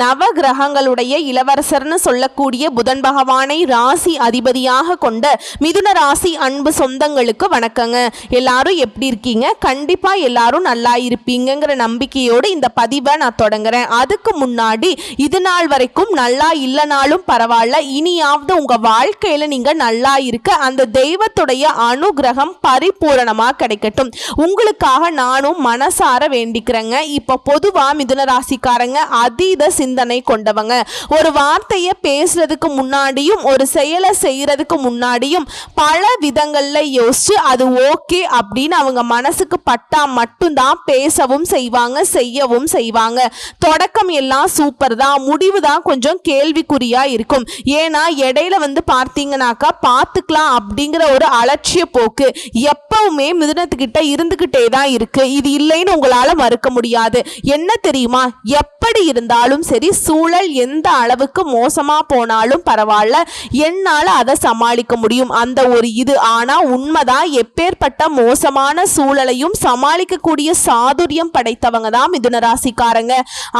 நவ கிரகங்களுடைய இளவரசர்னு சொல்லக்கூடிய புதன் பகவானை ராசி அதிபதியாக கொண்ட மிதுன ராசி அன்பு சொந்தங்களுக்கு வணக்கங்க. எல்லாரும் எப்படி இருக்கீங்க? கண்டிப்பா எல்லாரும் நல்லா இருப்பீங்கங்கிற நம்பிக்கையோடு இந்த பதிவை நான் தொடங்குறேன். அதுக்கு முன்னாடி இது நாள் வரைக்கும் நல்லா இல்லைனாலும் பரவாயில்ல. இனியாவது உங்க வாழ்க்கையில நீங்க நல்லா இருக்க அந்த தெய்வத்துடைய அனுகிரகம் பரிபூரணமா கிடைக்கட்டும். உங்களுக்காக நானும் மனசார வேண்டிக்கிறேங்க. இப்போ பொதுவா மிதுன ராசிக்காரங்க அதீத சிந்தனை கொண்டவங்க. ஒரு வார்த்தையை பேசுறதுக்கு முன்னாடியும் ஒரு செயலை செய்யறதுக்கு முன்னாடியும் பல விதங்கள்ல யோசிச்சு அது ஓகே அப்படின்னு அவங்க மனசுக்கு பட்டா மட்டும்தான் பேசவும் செய்வாங்க செய்யவும் செய்வாங்க. தொடக்கம் எல்லாம் சூப்பர் தான். முடிவு தான் கொஞ்சம் கேள்விக்குறியா இருக்கும். ஏன்னா இடையில வந்து பார்த்தீங்கன்னாக்கா பார்த்துக்கலாம் அப்படிங்கிற ஒரு அலட்சிய போக்கு எப்பவுமே மிதுனத்துக்கிட்ட இருந்துகிட்டே தான் இருக்கு. இது இல்லைன்னு உங்களால மறுக்க முடியாது. என்ன தெரியுமா? எப்படி இருந்தாலும் சரி சூழல் எந்த அளவுக்கு மோசமாக போனாலும் பரவாயில்ல. என்னால் அதை சமாளிக்க முடியும். அந்த ஒரு இது. ஆனால் உண்மைதான் எப்பேற்பட்ட மோசமான சூழலையும் சமாளிக்கக்கூடிய சாதுரியம் படைத்தவங்க தான் மிதுன ராசிக்காரங்க.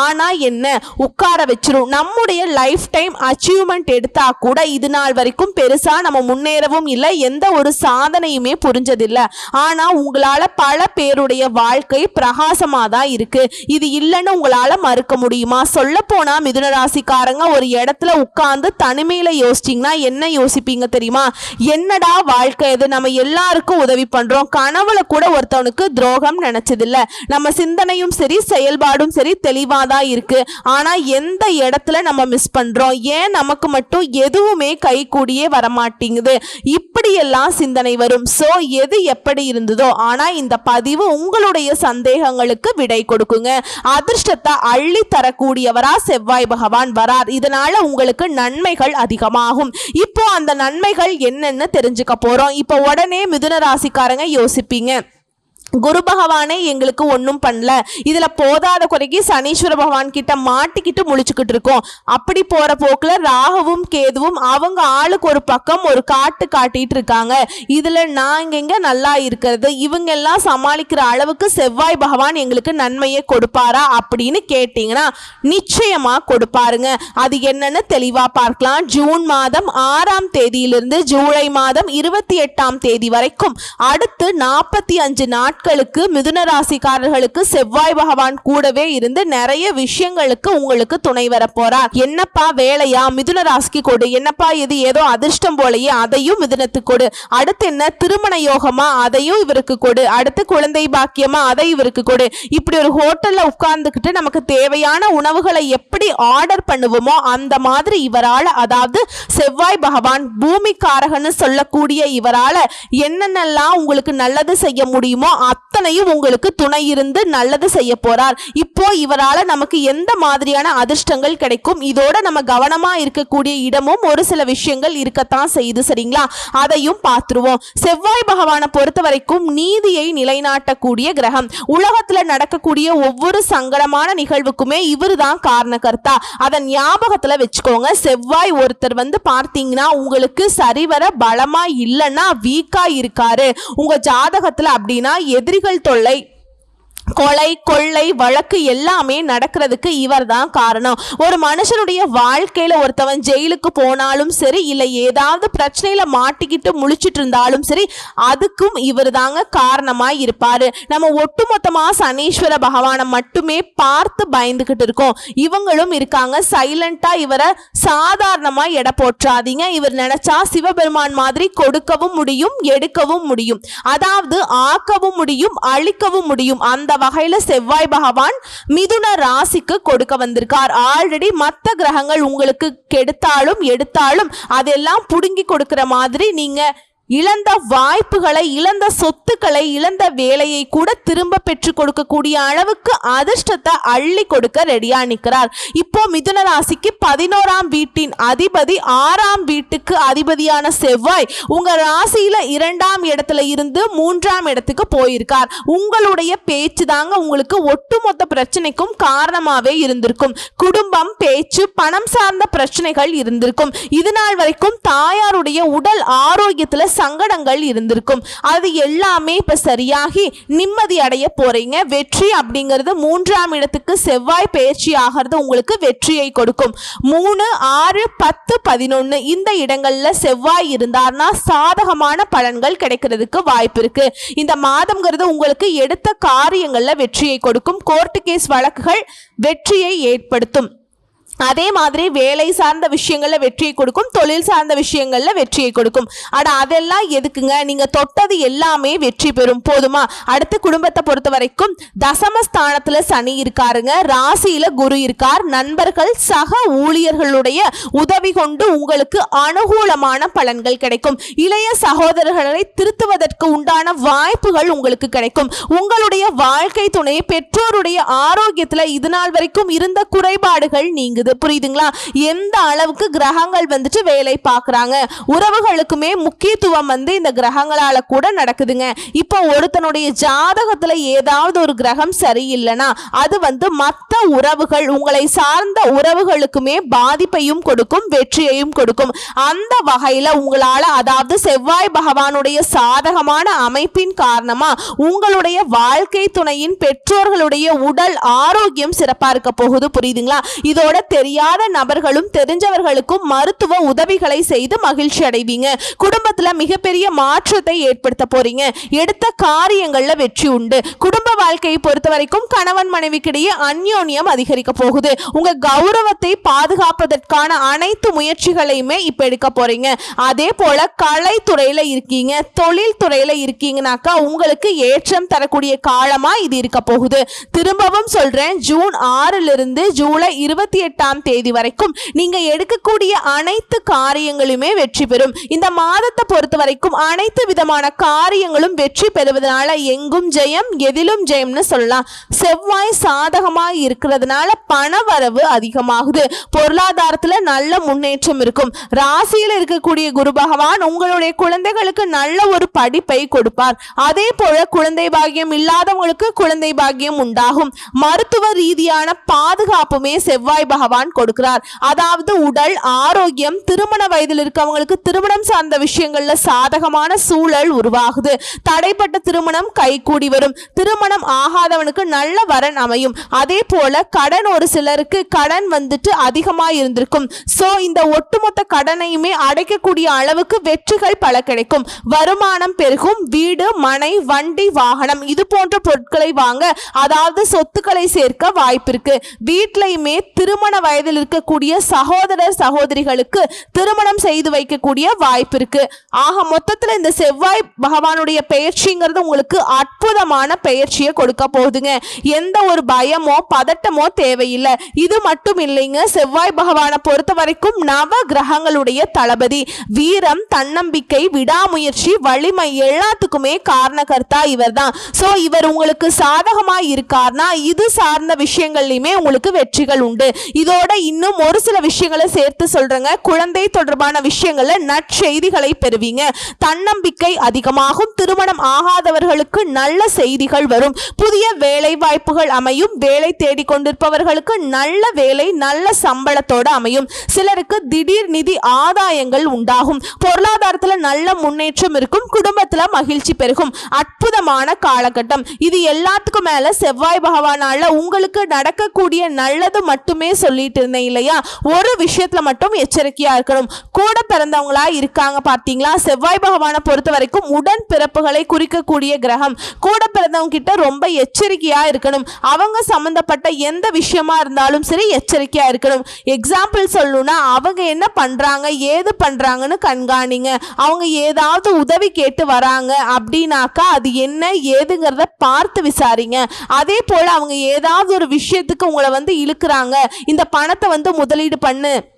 ஆனால் என்ன? உட்கார வச்சிரும். நம்முடைய லைஃப் டைம் அச்சீவ்மெண்ட் எடுத்தா கூட இது நாள் வரைக்கும் பெருசாக நம்ம முன்னேறவும் இல்லை. எந்த ஒரு சாதனையுமே புரிஞ்சதில்லை. ஆனால் உங்களால் பல பேருடைய வாழ்க்கை பிரகாசமாக தான் இருக்கு. இது இல்லைன்னு உங்களால் மறுக்க முடியுமா? சொல்ல போனா மிதுன ராசிக்காரங்க ஒரு இடத்துல உட்கார்ந்து தனிமையில யோசிச்சிங்கன்னா என்ன யோசிப்பீங்க தெரியுமா? என்னடா வாழ்க்கை இது? நம்ம எல்லாருக்கும் உதவி பண்றோம். கனவுல கூட ஒருத்தவனுக்கு துரோகம் நினைச்சதில்ல. நம்ம சிந்தனையும் சரி செயல்பாடும் சரி தெளிவா தான் இருக்கு. ஆனா எந்த இடத்துல நம்ம மிஸ் பண்றோம்? ஏன் நமக்கு மட்டும் எதுவுமே கை கூடியே வரமாட்டேங்குது? இப்படியெல்லாம் சிந்தனை வரும். சோ எது எப்படி இருந்ததோ? ஆனா இந்த பதிவு உங்களுடைய சந்தேகங்களுக்கு விடை கொடுக்குங்க. அதிர்ஷ்டத்தை அள்ளி தரக்கூடியவர் செவ்வாய் பகவான் வரார். இதனால உங்களுக்கு நன்மைகள் அதிகமாகும். இப்போ அந்த நன்மைகள் என்னென்னு தெரிஞ்சுக்க போறோம். இப்போ உடனே மிதுன ராசிக்காரங்க யோசிப்பீங்க. குரு பகவானே எங்களுக்கு ஒன்றும் பண்ணல. இதில் போதாத குறைக்கு சனீஸ்வர பகவான் கிட்ட மாட்டிக்கிட்டு முழிச்சுக்கிட்டு இருக்கோம். அப்படி போகிற போக்கில் ராகவும் கேதுவும் அவங்க ஆளுக்கு ஒரு பக்கம் ஒரு காட்டு காட்டிட்டு இருக்காங்க. இதில் நாங்கள் இங்கே நல்லா இருக்கிறது? இவங்க எல்லாம் சமாளிக்கிற அளவுக்கு செவ்வாய் பகவான் எங்களுக்கு நன்மையை கொடுப்பாரா அப்படின்னு கேட்டிங்கன்னா நிச்சயமாக கொடுப்பாருங்க. அது என்னன்னு தெளிவாக பார்க்கலாம். ஜூன் மாதம் ஆறாம் தேதியிலிருந்து ஜூலை மாதம் இருபத்தி எட்டாம் தேதி வரைக்கும் அடுத்து நாற்பத்தி அஞ்சு நாட்கள் நாட்களுக்கு மிதுன ராசிக்காரர்களுக்கு செவ்வாய் பகவான் கூடவே இருந்து நிறைய விஷயங்களுக்கு உங்களுக்கு துணை வர போறார் என்னப்பா வேலையா? மிதுன ராசிக்கு கொடு. என்னப்பா இது ஏதோ அதிர்ஷ்டம் போலயே அதையும் மிதுனத்துக்கு கொடு. அடுத்து என்ன? திருமண யோகமா? அதையும் இவருக்கு கொடு. அடுத்து குழந்தை பாக்கியமா? அதை இவருக்கு கொடு. இப்படி ஒரு ஹோட்டல்ல உட்கார்ந்துக்கிட்டு நமக்கு தேவையான உணவுகளை எப்படி ஆர்டர் பண்ணுவோமோ அந்த மாதிரி இவரால் அதாவது செவ்வாய் பகவான் பூமிக்காரகன்னு சொல்லக்கூடிய இவரால் என்னென்னலாம் உங்களுக்கு நல்லது செய்ய முடியுமோ அத்தனையும் உங்களுக்கு துணை இருந்து நல்லது செய்ய போறார். இப்போ இவரால நமக்கு எந்த மாதிரியான அதிர்ஷ்டங்கள் கிடைக்கும்? இதோட நம்ம கவனமா இருக்கக்கூடிய இடமும் ஒரு சில விஷயங்கள் இருக்கத்தான் செய்யுது சரிங்களா? அதையும் பார்த்துருவோம். செவ்வாய் பகவானை பொறுத்த வரைக்கும் நீதியை நிலைநாட்டக்கூடிய கிரகம். உலகத்துல நடக்கக்கூடிய ஒவ்வொரு சங்கடமான நிகழ்வுக்குமே இவர் தான் காரணகர்த்தா. அதை ஞாபகத்துல வச்சுக்கோங்க. செவ்வாய் ஒருத்தர் வந்து பார்த்தீங்கன்னா உங்களுக்கு சரிவர பலமா இல்லைன்னா வீக்கா இருக்காரு. உங்க ஜாதகத்துல அப்படின்னா எதிரிகள் தொல்லை கொலை கொள்ளை வழக்கு எல்லாமே நடக்கிறதுக்கு இவர் தான் காரணம். ஒரு மனுஷனுடைய வாழ்க்கையில ஒருத்தவன் ஜெயிலுக்கு போனாலும் சரி இல்லை ஏதாவது பிரச்சனையில மாட்டிக்கிட்டு முழிச்சிட்டு இருந்தாலும் சரி அதுக்கும் இவர் தாங்க காரணமாக இருப்பாரு. நம்ம ஒட்டுமொத்தமாக சனீஸ்வர பகவானை மட்டுமே பார்த்து பயந்துகிட்டு இருக்கோம். இவங்களும் இருக்காங்க. சைலண்டா இவரை சாதாரணமாக எடை போற்றாதீங்க. இவர் நினைச்சா சிவபெருமான் மாதிரி கொடுக்கவும் முடியும் எடுக்கவும் முடியும். அதாவது ஆக்கவும் முடியும் அழிக்கவும் முடியும். அந்த வகையில செவ்வாய் பகவான் மிதுன ராசிக்கு கொடுக்க வந்திருக்கார். ஆல்ரெடி மற்ற கிரகங்கள் உங்களுக்கு கெடுத்தாலும் எடுத்தாலும் அதெல்லாம் புடுங்கி கொடுக்கிற மாதிரி நீங்க இழந்த வாய்ப்புகளை இழந்த சொத்துக்களை இழந்த வேலையை கூட திரும்ப பெற்று கொடுக்கக்கூடிய அளவுக்கு அதிர்ஷ்டத்தை அள்ளி கொடுக்க ரெடியா நிற்கிறார் இப்போ மிதுன ராசிக்கு பதினோராம் வீட்டின் அதிபதி ஆறாம் வீட்டுக்கு அதிபதியான செவ்வாய் உங்க ராசியில இரண்டாம் இடத்துல இருந்து மூன்றாம் இடத்துக்கு போயிருக்கார். உங்களுடைய பேச்சு தாங்க உங்களுக்கு ஒட்டுமொத்த பிரச்சனைக்கும் காரணமாவே இருந்திருக்கும். குடும்பம் பேச்சு பணம் சார்ந்த பிரச்சனைகள் இருந்திருக்கும். இது நாள் வரைக்கும் தாயாருடைய உடல் ஆரோக்கியத்துல சங்கடங்கள் இருந்திருக்கும். அது எல்லாமே இப்போ சரியாகி நிம்மதி அடைய போறீங்க. வெற்றி அப்படிங்கிறது மூன்றாம் இடத்துக்கு செவ்வாய் பயிற்சி ஆகிறது உங்களுக்கு வெற்றியை கொடுக்கும். மூணு ஆறு பத்து பதினொன்று இந்த இடங்கள்ல செவ்வாய் இருந்தார்னா சாதகமான பலன்கள் கிடைக்கிறதுக்கு வாய்ப்பு இருக்கு. இந்த மாதம்ங்கிறது உங்களுக்கு எடுத்த காரியங்கள்ல வெற்றியை கொடுக்கும். கோர்ட்டு கேஸ் வழக்குகள் வெற்றியை ஏற்படுத்தும். அதே மாதிரி வேலை சார்ந்த விஷயங்களில் வெற்றியை கொடுக்கும் தொழில் சார்ந்த விஷயங்களில் வெற்றியை கொடுக்கும். அட அதெல்லாம் எதுக்குங்க? நீங்கள் தொட்டது எல்லாமே வெற்றி பெறும். போதுமா? அடுத்து குடும்பத்தை பொறுத்த வரைக்கும் தசமஸ்தானத்தில் சனி இருக்காருங்க. ராசியில் குரு இருக்கார். நண்பர்கள் சக ஊழியர்களுடைய உதவி கொண்டு உங்களுக்கு அனுகூலமான பலன்கள் கிடைக்கும். இளைய சகோதரர்களை திருத்துவதற்கு உண்டான வாய்ப்புகள் உங்களுக்கு கிடைக்கும். உங்களுடைய வாழ்க்கை துணை பெற்றோருடைய ஆரோக்கியத்தில் இது நாள் வரைக்கும் இருந்த குறைபாடுகள் இருக்குது புரியுதுங்களா? எந்த அளவுக்கு கிரகங்கள் வந்துட்டு வேலை பார்க்குறாங்க? உறவுகளுக்குமே முக்கியத்துவம் வந்து இந்த கிரகங்களால் கூட நடக்குதுங்க. இப்போ ஒருத்தனுடைய ஜாதகத்தில் ஏதாவது ஒரு கிரகம் சரியில்லைன்னா அது வந்து மற்ற உறவுகள் உங்களை சார்ந்த உறவுகளுக்குமே பாதிப்பையும் கொடுக்கும் வெற்றியையும் கொடுக்கும். அந்த வகையில் உங்களால் அதாவது செவ்வாய் பகவானுடைய சாதகமான அமைப்பின் காரணமாக உங்களுடைய வாழ்க்கை துணையின் பெற்றோர்களுடைய உடல் ஆரோக்கியம் சிறப்பாக இருக்க போகுது. புரியுதுங்களா? இதோட தெரியாத நபர்களும் தெரிஞ்சவர்களுக்கும் மருத்துவ உதவிகளை செய்து மகிழ்ச்சி அடைவீங்க. குடும்பத்துல மிகப்பெரிய மாற்றத்தை ஏற்படுத்த போறீங்க. எடுத்த காரியங்கள்ல வெற்றி உண்டு. குடும்ப வாழ்க்கையை பொறுத்த வரைக்கும் கணவன் மனைவிக்கிடையே அந்யோன்யம் அதிகரிக்க போகுது. உங்க கௌரவத்தை பாதுகாப்பதற்கான அனைத்து முயற்சிகளையுமே இப்ப எடுக்க போறீங்க. அதே போல கலைத்துறையில இருக்கீங்க. தொழில் துறையில இருக்கீங்கனாக்கா உங்களுக்கு ஏற்றம் தரக்கூடிய காலமா இது இருக்க போகுது. திரும்பவும் சொல்றேன் ஜூன் ஆறுல இருந்து ஜூலை இருபத்தி எட்டாம் தேதி வரைக்கும் நீங்க எடுக்கக்கூடிய அனைத்து காரியங்களுமே வெற்றி பெறும். இந்த மாதத்தை பொறுத்த வரைக்கும் அனைத்து விதமான காரியங்களும் வெற்றி பெறுவதனால எங்கும் ஜெயம் எதிலும் ஜெயம்னு சொல்லலாம். செவ்வாய் சாதகமாக இருக்கிறதுனால பண வரவு அதிகமாகுது. பொருளாதாரத்துல நல்ல முன்னேற்றம் இருக்கும். ராசியில இருக்கக்கூடிய குரு பகவான் உங்களுடைய குழந்தைகளுக்கு நல்ல ஒரு படிப்பை கொடுப்பார். அதே போல குழந்தை பாகியம் இல்லாதவங்களுக்கு குழந்தை பாகியம் உண்டாகும். மருத்துவ ரீதியான பாதுகாப்புமே செவ்வாய் பகவான் பகவான் கொடுக்கிறார். அதாவது உடல் ஆரோக்கியம் திருமண வயதில் இருக்கவங்களுக்கு திருமணம் சார்ந்த விஷயங்கள்ல சாதகமான சூழல் உருவாகுது. தடைப்பட்ட திருமணம் கைகூடி வரும். திருமணம் ஆகாதவனுக்கு நல்ல வரன் அமையும். அதே போல கடன் ஒரு சிலருக்கு கடன் வந்துட்டு அதிகமா இருந்திருக்கும். சோ இந்த ஒட்டுமொத்த கடனையுமே அடைக்கக்கூடிய அளவுக்கு வெற்றிகள் பல கிடைக்கும். வருமானம் பெருகும். வீடு மனை வண்டி வாகனம் இது போன்ற பொருட்களை வாங்க அதாவது சொத்துக்களை சேர்க்க வாய்ப்பிருக்கு. வீட்லயுமே திருமண வயதில் இருக்கக்கூடிய சகோதரர் சகோதரிகளுக்கு திருமணம் செய்து வைக்கக்கூடிய வாய்ப்பு இருக்கு. ஆக மொத்தத்துல இந்த செவ்வாய் பகவானுடைய பெயர்ச்சிங்கிறது உங்களுக்கு அற்புதமான பெயர்ச்சியை கொடுக்க போகுதுங்க. எந்த ஒரு பயமோ பதட்டமோ தேவையில்லை. இது மட்டும் இல்லைங்க செவ்வாய் பகவானை பொறுத்த வரைக்கும் நவ கிரகங்களுடைய தளபதி. வீரம் தன்னம்பிக்கை விடாமுயற்சி வலிமை எல்லாத்துக்குமே காரணகர்த்தா இவர் தான் ஸோ இவர் உங்களுக்கு சாதகமா இருக்கார்னா இது சார்ந்த விஷயங்கள்லையுமே உங்களுக்கு வெற்றிகள் உண்டு. இதோட இன்னும் ஒரு சில விஷயங்களை சேர்த்து சொல்றேங்க. குழந்தை தொடர்பான விஷயங்கள்ல நற்செய்திகளை பெறுவீங்க. தன்னம்பிக்கை அதிகமாகும். திருமணம் ஆகாதவர்களுக்கு நல்ல செய்திகள் வரும். புதிய வேலை வாய்ப்புகள் அமையும். வேலை தேடிக் கொண்டிருப்பவர்களுக்கு நல்ல வேலை நல்ல சம்பளத்தோட அமையும். சிலருக்கு திடீர் நிதி ஆதாயங்கள் உண்டாகும். பொருளாதாரத்துல நல்ல முன்னேற்றம் இருக்கும். குடும்பத்துல மகிழ்ச்சி பெருகும். அற்புதமான காலகட்டம். இது எல்லாத்துக்கும் மேல செவ்வாய் பகவானால உங்களுக்கு நடக்கக்கூடிய நல்லது மட்டுமே சொல்லிட்டு இருந்தேன் இல்லையா? ஒரு விஷயத்துல மட்டும் எச்சரிக்கையா இருக்கணும். கூட பிறந்தவங்களா இருக்காங்க பார்த்தீங்களா? செவ்வாய் பகவானை பொறுத்த வரைக்கும் உடன் பிறப்புகளை குறிக்கக்கூடிய கிரகம். கூட பிறந்தவங்க கிட்ட ரொம்ப எச்சரிக்கையா இருக்கணும். அவங்க சம்பந்தப்பட்ட எந்த விஷயமா இருந்தாலும் சரி எச்சரிக்கையா இருக்கணும். எக்ஸாம்பிள் சொல்லணும்னா அவங்க என்ன பண்றாங்க? ஏது பண்றாங்கன்னு கண்காணிங்க. அவங்க ஏதாவது உதவி கேட்டு வராங்க அப்படின்னாக்கா அது என்ன ஏதுங்கிறத பார்த்து விசாரிங்க. அதே போல அவங்க ஏதாவது ஒரு விஷயத்துக்கு உங்களை வந்து இழுக்கிறாங்க. இந்த பணத்தை வந்து முதலீடு பண்ணு.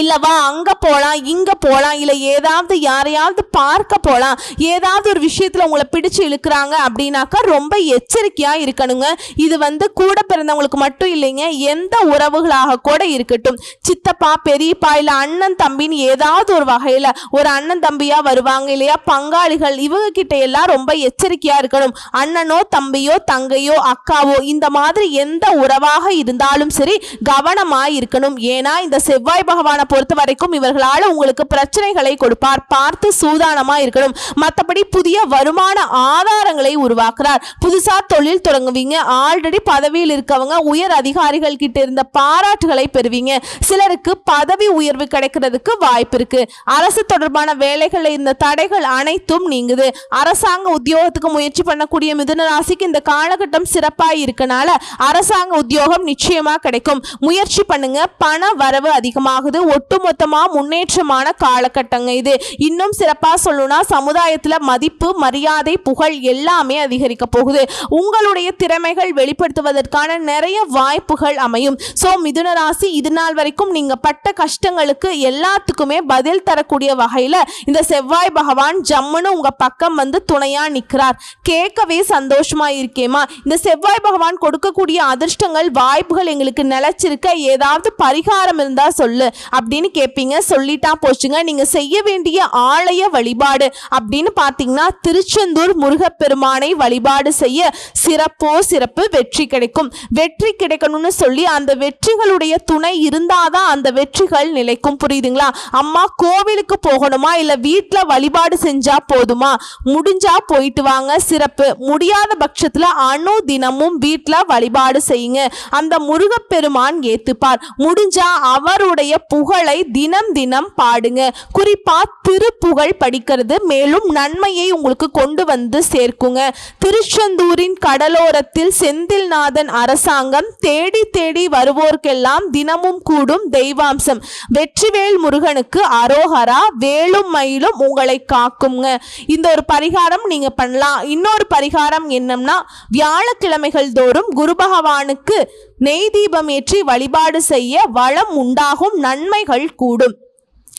இல்லைவா அங்கே போகலாம் இங்கே போகலாம் இல்லை ஏதாவது யாரையாவது பார்க்க போகலாம் ஏதாவது ஒரு விஷயத்தில் உங்களை பிடிச்சு இழுக்கிறாங்க அப்படின்னாக்கா ரொம்ப எச்சரிக்கையாக இருக்கணுங்க. இது வந்து கூட பிறந்தவங்களுக்கு மட்டும் இல்லைங்க எந்த உறவுகளாக கூட இருக்கட்டும். சித்தப்பா பெரியப்பா இல்லை அண்ணன் தம்பின்னு ஏதாவது ஒரு வகையில் ஒரு அண்ணன் தம்பியாக வருவாங்க இல்லையா பங்காளிகள் இவங்க கிட்ட எல்லாம் ரொம்ப எச்சரிக்கையாக இருக்கணும். அண்ணனோ தம்பியோ தங்கையோ அக்காவோ இந்த மாதிரி எந்த உறவாக இருந்தாலும் சரி கவனமாக இருக்கணும். ஏன்னா இந்த செவ்வாய் பகவானை பொறுத்த வரைக்கும் இவர்களால் உங்களுக்கு பிரச்சனைகளை கொடுப்பார். பார்த்து சூதானமா இருக்கணும். மற்றபடி புதிய வருமான ஆதாரங்களை உருவாக்குறார். புதுசா தொழில் தொடங்குவீங்க. ஆல்ரெடி பதவியில் இருக்கவங்க உயர் அதிகாரிகள் கிட்ட இருந்த பாராட்டுகளை பெறுவீங்க. சிலருக்கு பதவி உயர்வு கிடைக்கிறதுக்கு வாய்ப்பு இருக்கு. அரசு தொடர்பான வேலைகளில் இருந்த தடைகள் அனைத்தும் நீங்குது. அரசாங்க உத்தியோகத்துக்கு முயற்சி பண்ணக்கூடிய மிதுன ராசிக்கு இந்த காலகட்டம் சிறப்பாக இருக்கனால அரசாங்க உத்தியோகம் நிச்சயமா கிடைக்கும். முயற்சி பண்ணுங்க. பண வரவு அதிகமாகுது. ஒட்டுமொத்தமாக முன்னேற்றமான காலகட்டங்க இது. இன்னும் சிறப்பாக சொல்லணும்னா சமுதாயத்தில் மதிப்பு மரியாதை புகழ் எல்லாமே அதிகரிக்க போகுது. உங்களுடைய திறமைகள் வெளிப்படுத்துவதற்கான நிறைய வாய்ப்புகள் அமையும். ஸோ மிதுன ராசி இது நாள் வரைக்கும் நீங்கள் பட்ட கஷ்டங்களுக்கு எல்லாத்துக்குமே பதில் தரக்கூடிய வகையில் இந்த செவ்வாய் பகவான் ஜம்முன்னு உங்கள் பக்கம் வந்து துணையாக நிற்கிறார் கேட்கவே சந்தோஷமா இருக்கேமா இந்த செவ்வாய் பகவான் கொடுக்கக்கூடிய அதிர்ஷ்டங்கள் வாய்ப்புகள் எங்களுக்கு நிலைச்சிருக்க ஏதாவது பரிகாரம் இருந்தால் சொல்லு. அப்படின்னு கேட்பீங்க சொல்லிட்டா போச்சுங்க. நீங்க செய்ய வேண்டிய ஆலய வழிபாடு அப்படின்னு பார்த்தீங்கன்னா திருச்செந்தூர் முருகப்பெருமானை வழிபாடு செய்ய சிறப்போ சிறப்பு வெற்றி கிடைக்கும். வெற்றி கிடைக்கணும்னு சொல்லி அந்த வெற்றிகளுடைய துணை இருந்தாதான் அந்த வெற்றிகள் நிலைக்கும். புரியுதுங்களா? அம்மா கோவிலுக்கு போகணுமா? இல்ல வீட்டில் வழிபாடு செஞ்சா போதுமா? முடிஞ்சா போயிட்டு வாங்க. சிறப்பு. முடியாத பட்சத்துல அணு தினமும் வீட்டில் வழிபாடு செய்யுங்க. அந்த முருகப்பெருமான் ஏத்துப்பார். முடிஞ்சா அவருடைய புகழை தினம் தினம் பாடுங்க. குறிப்பா திருப்புகழ் படிக்கிறது மேலும் நன்மையை உங்களுக்கு கொண்டு வந்து சேர்க்குங்க. திருச்செந்தூரின் கடலோரத்தில் செந்தில்நாதன் அரசாங்கம் தேடி தேடி வருவோர்க்கெல்லாம் தினமும் கூடும் தெய்வாம்சம். வெற்றிவேல் முருகனுக்கு அரோகரா வேலும் மயிலும் உங்களை காக்குங்க. இந்த ஒரு பரிகாரம் நீங்க பண்ணலாம். இன்னொரு பரிகாரம் என்னம்னா வியாழக்கிழமைகள் தோறும் குரு பகவானுக்கு நெய் தீபம் ஏற்றி வழிபாடு செய்ய வளம் உண்டாகும் நன்மைகள் கூடும்.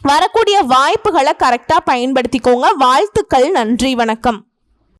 வரக்கூடிய வாய்ப்புகளை கரெக்டாக பயன்படுத்திக்கோங்க. வாழ்த்துக்கள் நன்றி வணக்கம்.